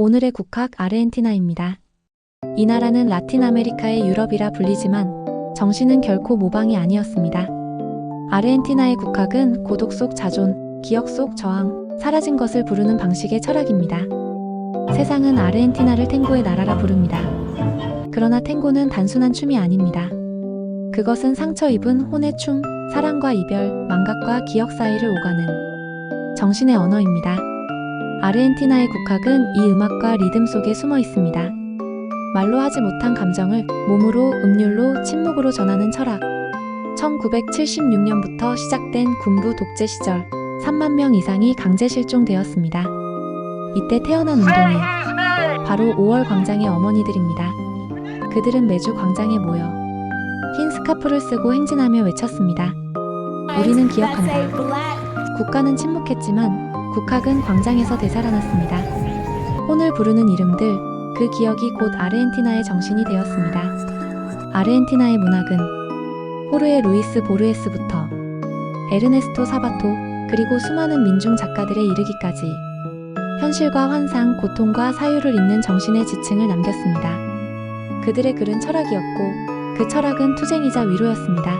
오늘의 국학 아르헨티나입니다. 이 나라는 라틴 아메리카의 유럽이라 불리지만 정신은 결코 모방이 아니었습니다. 아르헨티나의 국학은 고독 속 자존, 기억 속 저항, 사라진 것을 부르는 방식의 철학입니다. 세상은 아르헨티나를 탱고의 나라라 부릅니다. 그러나 탱고는 단순한 춤이 아닙니다. 그것은 상처 입은 혼의 춤, 사랑과 이별, 망각과 기억 사이를 오가는 정신의 언어입니다. 아르헨티나의 국학은 이 음악과 리듬 속에 숨어 있습니다. 말로 하지 못한 감정을 몸으로, 음률로, 침묵으로 전하는 철학. 1976년부터 시작된 군부 독재 시절 3만 명 이상이 강제 실종되었습니다. 이때 태어난 운동이 바로 5월 광장의 어머니들입니다. 그들은 매주 광장에 모여 흰 스카프를 쓰고 행진하며 외쳤습니다. 우리는 기억한다. 국가는 침묵했지만 국학은 광장에서 되살아났습니다. 혼을 부르는 이름들, 그 기억이 곧 아르헨티나의 정신이 되었습니다. 아르헨티나의 문학은 호르에 루이스 보르헤스부터 에르네스토 사바토, 그리고 수많은 민중 작가들에 이르기까지 현실과 환상, 고통과 사유를 잇는 정신의 지층을 남겼습니다. 그들의 글은 철학이었고 그 철학은 투쟁이자 위로였습니다.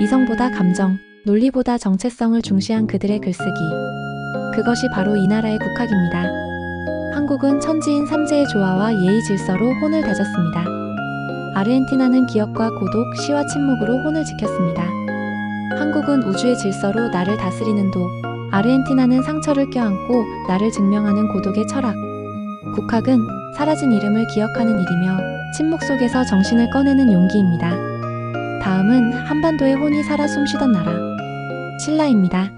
이성보다 감정, 논리보다 정체성을 중시한 그들의 글쓰기. 그것이 바로 이 나라의 국학입니다. 한국은 천지인 삼재의 조화와 예의 질서로 혼을 다졌습니다. 아르헨티나는 기억과 고독, 시와 침묵으로 혼을 지켰습니다. 한국은 우주의 질서로 나를 다스리는 도, 아르헨티나는 상처를 껴안고 나를 증명하는 고독의 철학. 국학은 사라진 이름을 기억하는 일이며 침묵 속에서 정신을 꺼내는 용기입니다. 다음은 한반도의 혼이 살아 숨쉬던 나라. 신라입니다.